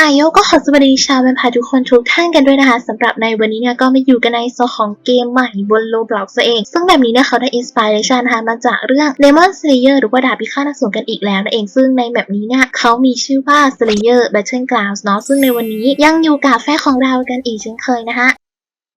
อายก็ขอสวัสดีชาวแวมพร์ทุกคนทุกท่านกันด้วยนะคะสำหรับในวันนี้เนี่ยก็มาอยู่กันในโซของเกมใหม่บนโลบล็อกซะเอง ซึ่งแบบนี้เนี่ยเขาได้อินสปิเรชันนะคะมาจากเรื่อง Demon Slayer หรือว่าดาบพิฆาตอสูรกันอีกแล้วนั่นเองซึ่งในแบบนี้เนี่ยเขามีชื่อว่า Slayer Battlegrounds เนาะซึ่งในวันนี้ยังอยู่กับแฟนของเรากันอีกเช่นเคยนะคะ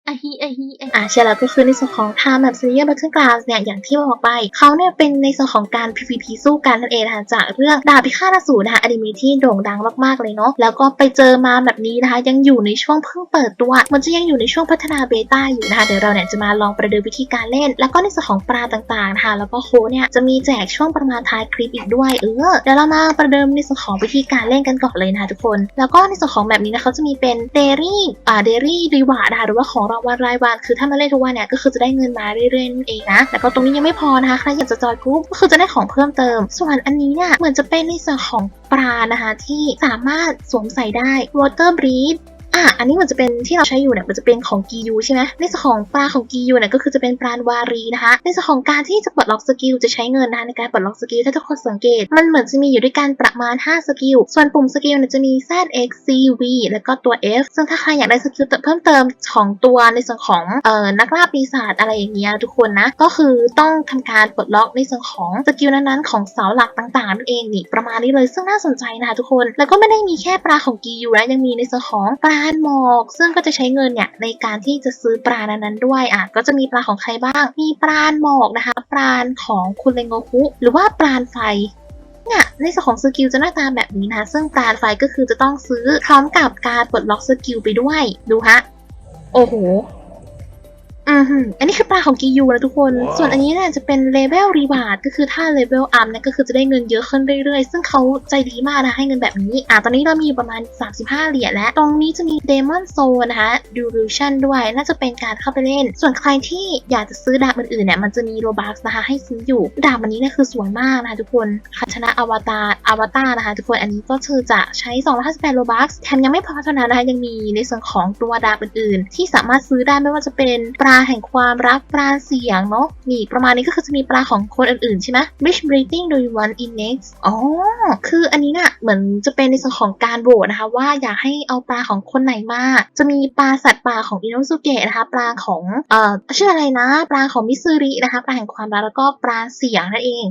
อะฮีอะฮีอะใช่แล้วก็คือในส่วนของ Time Map Serial Battlegrounds เนี่ยอย่างที่บอกไปเขาเนี่ยเป็นในส่วนของการ PVP สู้กันนั่นเองนะคะจากเรื่องดาบพิฆาตอสูรนะคะอนิเมะที่โด่งดังมากๆเลยเนาะแล้วก็ไปเจอมาแบบนี้นะคะยังอยู่ในช่วงเพิ่งเปิดตัวมันจะยังอยู่ในช่วงพัฒนาเบต้าอยู่นะคะเดี๋ยวเราเนี่ยจะมาลองประเดิมวิธีการเล่น แล้วก็ในส่วนของปลาต่างๆนะคะแล้วก็โคเนี่ยจะมีแจกช่วงประมาณท้ายคลิปอีกด้วยเออเดี๋ยวเรามาประเดิมในส่วนของวิธีการเล่นกันก่อนเลยนะคะทุกคน แล้วก็ในส่วนของแบบนี้นะเขาจะมีเป็นเดรี่อ่าเดรี่รีวาร์ดนะคะหรือว่าของรางวันรายวัน คือถ้ามาเล่นทุกวันเนี่ยก็คือจะได้เงินมาเรื่อยๆนั่นเองนะแล้วก็ตรงนี้ยังไม่พอนะคะใครอยากจะจอยกรุ๊ปก็คือจะได้ของเพิ่มเติม ส่วนอันนี้เนี่ยเหมือนจะเป็นในส่วนของปลานะคะที่สามารถสวมใส่ได้ water breed อะอันนี้มันจะเป็นที่เราใช้อยู่เนี่ยมันจะเป็นของกียูใช่ไหมในส่วนของปลาของกียูเนี่ยก็คือจะเป็นปลาวารีนะคะ ในส่วนของการที่จะปลดล็อกสกิลจะใช้เงินนะคะในการปลดล็อกสกิลถ้าทุกคนสังเกต มันเหมือนจะมีอยู่ด้วยกันประมาณ 5 สกิล ส่วนปุ่มสกิลเนี่ยจะมี Z X C V แล้วก็ตัว F ซึ่งถ้าใครอยากได้สกิลเพิ่มเติมของตัวในส่วนของเอ่อนักล่าปีศาจอะไรอย่างเงี้ยทุกคนนะก็คือต้องทำการปลดล็อกในส่วนของสกิลนั้นๆของเสาหลักต่างๆนั่นเองนี่ประมาณนี้เลยซึ่งน่าสนใจนะคะทุกคน แล้วก็ไม่ได้มีแค่ปลาของกียูนะยังมีในส่วนของปลาหมอก ซึ่งก็จะใช้เงินเนี่ยในการที่จะซื้อปลานั้นๆด้วยอะก็จะมีปลาของใครบ้าง มีปลาหมอกนะคะ ปลาของคุณเลงโงคุหรือว่าปลาไฟเนี่ยในส่วนของสกิลจะหน้าตาแบบนี้นะคะซึ่งปลาไฟก็คือจะต้องซื้อพร้อมกับการปลดล็อกสกิลไปด้วย ดูฮะ โอ้โห อือหืออันนี้คือปลาของกิยูนะทุกคนว้าวส่วนอันนี้เนี่ยจะเป็นเลเวลรีบาร์ดก็คือถ้าเลเวลอัพเนี่ยก็คือจะได้เงินเยอะขึ้นเรื่อยๆ ซึ่งเขาใจดีมากนะให้เงินแบบนี้ อะตอนนี้เรามีอยู่ประมาณ 35 เหรียญแล้ว ตรงนี้จะมีเดมอนโซนะคะดูรูชันด้วย น่าจะเป็นการเข้าไปเล่น ส่วนใครที่อยากจะซื้อดาบอื่นๆเนี่ยมันจะมีโรบัคนะคะให้ซื้ออยู่ ดาบอันนี้เนี่ยคือสวยมากนะคะทุกคนคัชนะอวตารอวตารนะคะทุกคน อันนี้ก็คือจะใช้258โรบัคแถมยังไม่พอเท่านั้นนะคะยังมีในส่วนของตัวดาบอื่นๆ ที่สามารถซื้อได้ไม่ว่าจะเป็นปลาาแห่งความรักปลาเสียงเนาะนี่ประมาณนี้ก็คือจะมีปลาของคนอื่นๆใช่ไหม Which breeding do you want in next อ๋อ คืออันนี้น่ะเหมือนจะเป็นในส่วนของการโหวตนะคะ ว่าอยากให้เอาปลาของคนไหนมา จะมีปลาสัตว์ป่าของอินโนสุเกะนะคะ ปลาของเอ่อชื่ออะไรนะ ปลาของมิซูรินะคะ ปลาแห่งความรักแล้วก็ปลาเสียงนั่นเอง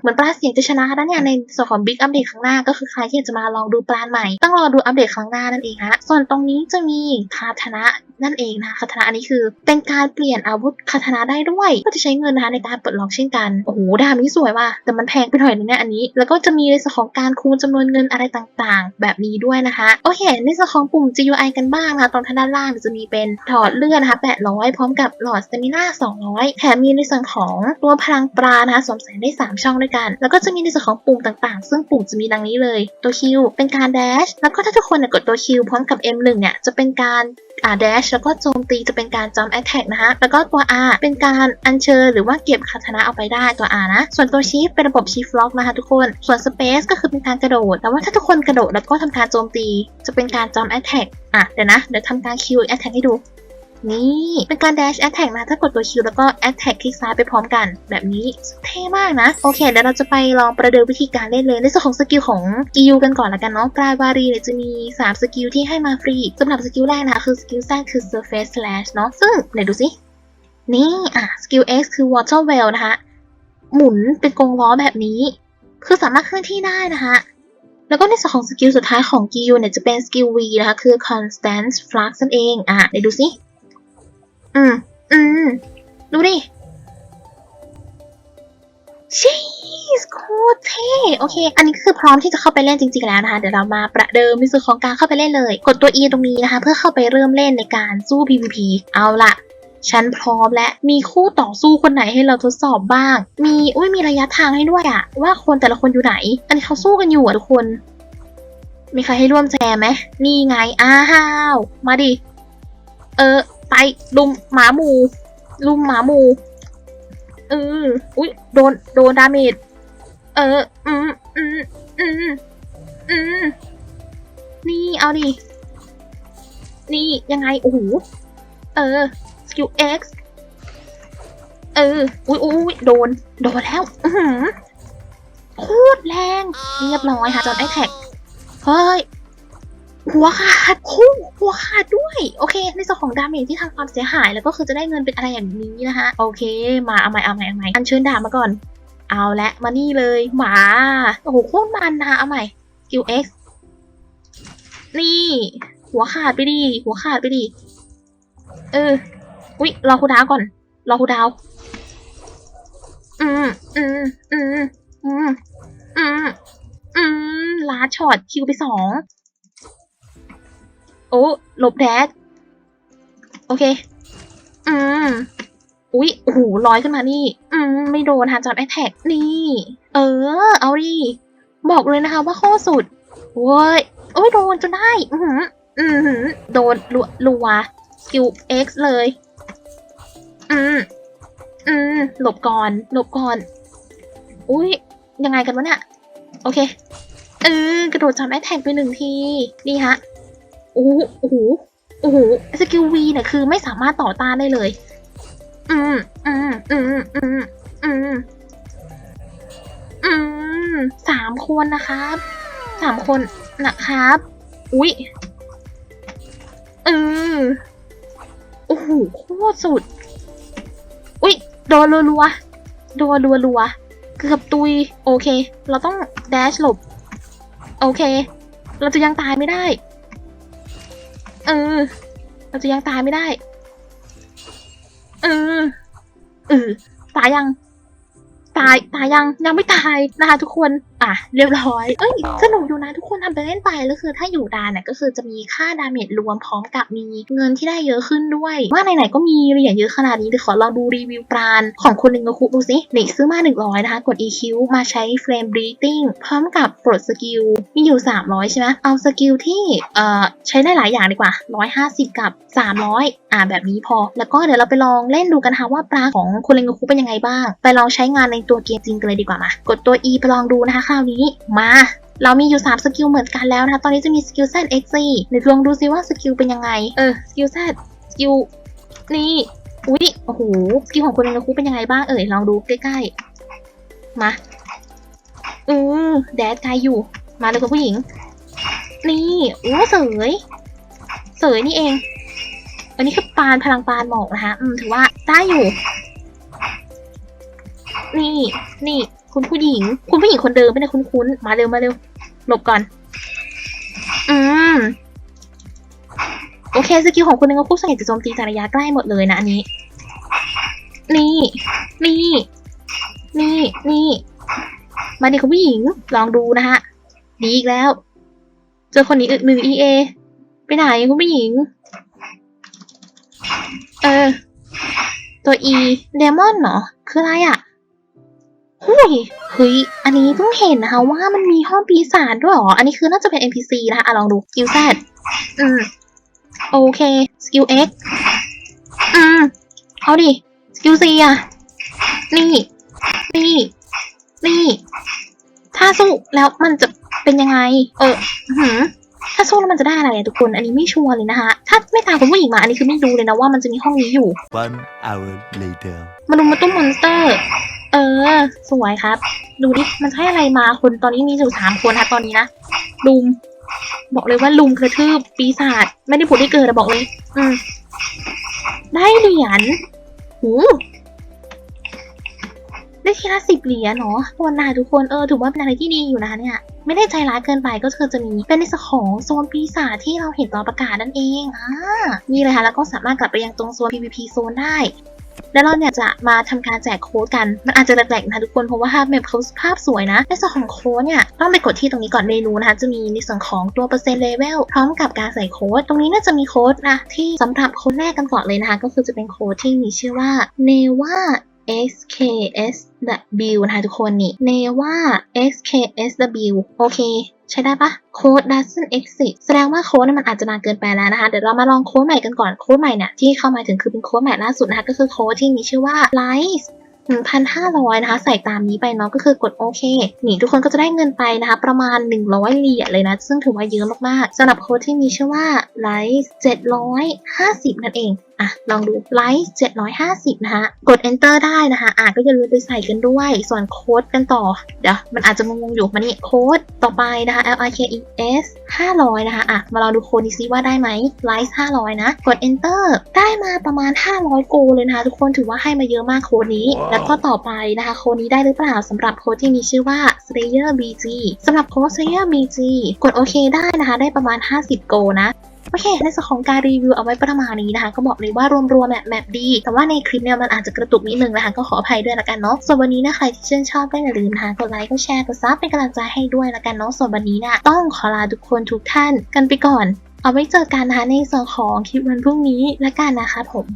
เหมือนปลาเสียงจะชนะนะเนี่ยในส่วนของบิ๊กอัปเดตครั้งหน้าก็คือใครที่อยากจะมาลองดูปลาใหม่ ต้องรอดูอัปเดตครั้งหน้านั่นเองฮะส่วนตรงนี้จะมีคาทนะนั่นเองนะคะคาทนะอันนี้คือเป็นการเปลี่ยนอาวุธคาทนะได้ด้วย ก็จะใช้เงินนะคะในการปลดล็อกเช่นกันโอ้โหดาบนี้สวยว่ะแต่มันแพงไปหน่อยนึงเนี่ยอันนี้ แล้วก็จะมีในส่วนของการคูณจำนวนเงินอะไรต่างๆ แบบนี้ด้วยนะคะโอเคในส่วนของปุ่ม GUI กันบ้างนะคะตรงทางด้านล่างจะมีเป็นถอดเลือดนะคะ800 พร้อมกับหลอดสเตมิน่า200 แถมมีในส่วนของตัวพลังปรานะคะสวมใส่ได้ 3 ช่องด้วยกัน แล้วก็จะมีในส่วนของปุ่มต่างๆ ซึ่งปุ่มจะมีดังนี้เลย ตัว Q เป็นการ dash แล้วก็ถ้าทุกคนกดตัว Q พร้อมกับ M1 เนี่ยจะเป็นการ อ่า dash แล้วก็โจมตีจะเป็นการ jump attack นะคะแล้วก็ตัว R เป็นการอัญเชิญหรือว่าเก็บคาถนะเอาไปได้ตัว R นะ ส่วนตัว shift เป็นระบบ shift lock นะคะทุกคน ส่วน space ก็คือเป็นการกระโดด แต่ว่าถ้าทุกคนกระโดดแล้วก็ทำการโจมตี จะเป็นการ jump attack อะเดี๋ยวนะ เดี๋ยวทำการ Q attack ให้ดู นี่เป็นการ dash attack นะ ถ้ากดตัว Q แล้วก็ attack คลิกซ้ายไปพร้อมกัน แบบนี้เท่มากนะ โอเคเดี๋ยวเราจะไปลองประเดิมวิธีการเล่นเลย ในส่วนของสกิลของกิวกันก่อนละกันเนาะปลายวารีเนี่ยจะมี 3 สกิลที่ให้มาฟรีสำหรับสกิลแรกนะคะคือสกิลแรกคือ surface slash เนาะซึ่งไหนดูสินี่อะสกิล X คือ water well นะคะหมุนเป็นกรงล้อแบบนี้ คือสามารถเคลื่อนที่ได้นะคะแล้วก็ในส่วนของสกิลสุดท้ายของกิวเนี่ยจะเป็นสกิล V นะคะคือ constant flux นั่นเองอะไหนดูสิ อืมอืมดูดิชีสโคตรเท่โอเค อันนี้คือพร้อมที่จะเข้าไปเล่นจริง ๆ แล้วนะคะ เดี๋ยวเรามาประเดิมในส่วนของการเข้าไปเล่นเลย กดตัว E ตรงนี้นะคะ เพื่อเข้าไปเริ่มเล่นในการสู้ PVP เอาละฉันพร้อมและมีคู่ต่อสู้คนไหนให้เราทดสอบบ้าง มีอุ้ยมีระยะทางให้ด้วยอะว่าคนแต่ละคนอยู่ไหน อันนี้เขาสู้กันอยู่อะทุกคน มีใครให้ร่วมแจมไหมนี่ไงอ้าวมาดิเออ ไปลุมหมาหมู ลุมหมาหมูเอออุ้ยโดนโดนดาเมจเออ อืมอืมอืมอืมนี่เอาดิ นี่ยังไง โอ้โห เออสกิล X เออ อุ้ยอุ้ยโดน โดนแล้ว อือโคตรแรง เรียบร้อยค่ะจอนไอแท็ก เฮ้ย หัวขาดคู่หัวขาดด้วย โอเค ในส่วนของดาเมจที่ทำความเสียหายแล้วก็คือจะได้เงินเป็นอะไรอย่างนี้นะคะ โอเค มาเอาใหม่เอาใหม่เอาใหม่อันเชิญดาบมาก่อน เอาละมานี่เลยหมาโอ้โหโคตรมันนะคะเอาใหม่กิล X นี่ หัวขาดไปดิหัวขาดไปดิเอออุ๊ยรอคูดาวก่อน รอคูดาว อืมอืมอืมอืมอืมอืมลาช็อตคิวไปสอง โอ้หลบแดดโอเค อืมอุ๊ยโอ้โหลอยขึ้นมานี่ อืมไม่โดนฮะจอดแอทแท็กนี่ เออ เอาดิ บอกเลยนะคะว่าโคตรสุดโว้ยโอ้ยโดนจนได้ อือหืออือหือโดนรัวรัวสกิล X เลย อืมอืมหลบก่อน หลบก่อน อุ้ยยังไงกันวะเนี่ย โอเค เออกระโดดจำแอทแท็กไปหนึ่งที นี่ฮะ อ้โหโอ้โหโอ้โหสกิล V เนี่ยคือไม่สามารถต่อต้านได้เลย อืมอืมอืมอืมอืมอืมสามคนนะครับสามคนนะครับ อุ๊ยอืมโอ้โหโคตรสุด อุ๊ยโดนรัวๆโดนรัวๆเกือบตุย โอเค เราต้องแดชหลบ โอเค เราจะยังตายไม่ได้ เออ เราจะยังตายไม่ได้ เออ เออ ตายยัง ตาย ตายยัง ยังไม่ตายนะคะทุกคน อะ เรียบร้อย เอ้ย สนุกอยู่นะทุกคนทำไปเล่นไปแล้วคือถ้าอยู่ดานเนี่ยก็คือจะมีค่าดาเมจรวมพร้อมกับมีเงินที่ได้เยอะขึ้นด้วย ว่าไหนๆก็มีเหรียญเยอะขนาดนี้เดี๋ยวขอลองดูรีวิวปราณของคุณลิงกคุดูสินี่ซื้อมา 100 นะคะ กด EQ มาใช้ Flame Breathing พร้อมกับปลดสกิลมีอยู่ 300 ใช่ไหมเอาสกิลที่เอ่อใช้ได้หลายอย่างดีกว่า 150 กับ 300 อ่าแบบนี้พอ แล้วก็เดี๋ยวเราไปลองเล่นดูกันค่ะว่าปลาของคุณลิงกคุเป็นยังไงบ้าง ไปลองใช้งานในตัวเกมจริงกันเลยดีกว่ามา กดตัว E ไปลองดูนะคะคราวนี้มาเรามีอยู่ 3 สกิลเหมือนกันแล้วนะคะตอนนี้จะมีสกิล Z X C เดี๋ยวลองดูซิว่าสกิลเป็นยังไง เออ สกิล Z สกิล นี่ อุ๊ย โอ้โห สกิลของคุณลิงกคุเป็นยังไงบ้าง เอ่ย ลองดูใกล้ๆ มา อือแดดไกลอยู่ มาเลยคุณผู้หญิง นี่โอ้เสย เสยนี่เอง อันนี้คือปานพลังปานหมอกนะคะ อืม ถือว่าได้อยู่ นี่ นี่ คุณผู้หญิง คุณผู้หญิงคนเดิมไม่ได้คุ้นๆ มาเร็วมาเร็ว หลบก่อน อืม โอเคสกิลของคุณนึงก็ผู้ส่วนใหญ่จะโจมตีจากระยะใกล้หมดเลยนะอันนี้ นี่ นี่ นี่ นี่ มาดิคุณผู้หญิง ลองดูนะฮะ ดีอีกแล้ว เจอคนนี้อีกหนึ่ง EA ไปไหนคุณผู้หญิง เออ ตัว E เดมอนเหรอ คืออะไรอะ่ะ หุยเฮ้ย อันนี้เพิ่งเห็นนะคะว่ามันมีห้องปีศาจด้วยเหรอ อันนี้คือน่าจะเป็น NPC นะคะอะลองดูสกิล Z อืม โอเค สกิล X อืม เอาดิ สกิล C อะ นี่ นี่ นี่ ถ้าสู้แล้วมันจะเป็นยังไง เอออื้อหือถ้าสู้แล้วมันจะได้อะไรอะทุกคน อันนี้ไม่ชัวร์เลยนะคะ ถ้าไม่ตามคุณผู้หญิงมา อันนี้คือไม่รู้เลยนะว่ามันจะมีห้องนี้อยู่ One hour later. มาดูมาตุ้มมอนสเตอร์ เออ สวยครับ ดูดิมันให้อะไรมาคนตอนนี้มีอยู่สามคนค่ะตอนนี้นะลุม บอกเลยว่าลุมกระทืบปีศาจไม่ได้ผุดได้เกิดอะบอกเลย อืม ได้เหรียญหูได้ทีละสิบเหรียญเนาะวันนาทุกคนเออถือว่าเป็นอะไรที่ดีอยู่นะเนี่ย ไม่ได้ใจร้ายเกินไปก็คือจะมีเป็นในส่วนของโซนปีศาจที่เราเห็นตอนประกาศนั่นเองอ่านี่เลยค่ะแล้วก็สามารถกลับไปยังตรงโซน PVP โซนได้ แล้วเราเนี่ยจะมาทำการแจกโค้ดกัน มันอาจจะแปลกๆนะทุกคนเพราะว่าภาพแบบเขาภาพสวยนะในส่วนของโค้ดเนี่ยต้องไปกดที่ตรงนี้ก่อนเมนูนะคะจะมีในส่วนของตัวเปอร์เซ็นต์เลเวลพร้อมกับการใส่โค้ดตรงนี้น่าจะมีโค้ดนะที่สำหรับโค้ดแรกกันก่อนเลยนะคะก็คือจะเป็นโค้ดที่มีชื่อว่า neva XKSW นะคะทุกคนนี่ neva XKSW โอเค ใช้ได้ปะโค้ด doesn't exist แสดงว่าโค้ดนี่ยมันอาจจะนานเกินไปแล้วนะคะ เดี๋ยวเรามาลองโค้ดใหม่กันก่อน โค้ดใหม่เนี่ยที่เข้ามาถึงคือเป็นโค้ดใหม่ล่าสุดนะคะ ก็คือโค้ดที่มีชื่อว่า lies 1,500 นะคะ ใส่ตามนี้ไปเนาะก็คือกดโอเค นี่ทุกคนก็จะได้เงินไปนะคะ ประมาณ 100 เหรียญเลยนะ ซึ่งถือว่าเยอะมากๆสำหรับโค้ดที่มีชื่อว่า lies 750 นั่นเอง อะลองดูไลท์750 นะคะกด enter ได้นะคะอะก็อย่าลืมไปใส่กันด้วย ส่วนโค้ดกันต่อ เดี๋ยวมันอาจจะงงๆอยู่มานี่โค้ดต่อไปนะคะ L I K E S 500 นะคะอะมาลองดูโค้ดนี้ซิว่าได้ไหมไลท์500 นะ กด enter ได้มาประมาณ 500 โกเลยนะคะ ทุกคนถือว่าให้มาเยอะมากโค้ดนี้ แล้วก็ต่อไปนะคะ โค้ดนี้ได้หรือเปล่าสำหรับโค้ดที่มีชื่อว่า Slayer BG สำหรับโค้ด Slayer BG กดโอเคได้นะคะ ได้ประมาณ 50 โกนะ โอเค ในส่วนของการรีวิวเอาไว้ประมาณนี้นะคะ ก็บอกเลยว่ารวมๆแบบแมปดี แต่ว่าในคลิปเนี่ยมันอาจจะกระตุกนิดนึงนะคะ ก็ขออภัยด้วยละกันเนาะ ส่วนวันนี้นะใครที่ชื่นชอบก็อย่าลืมนะคะ กดไลค์ กดแชร์ กดซับเป็นกำลังใจให้ด้วยละกันเนาะ ส่วนวันนี้นี่ยต้องขอลาทุกคนทุกท่านกันไปก่อน เอาไว้เจอกันนะคะในส่วนของคลิปวันพรุ่งนี้ละกันนะคะผม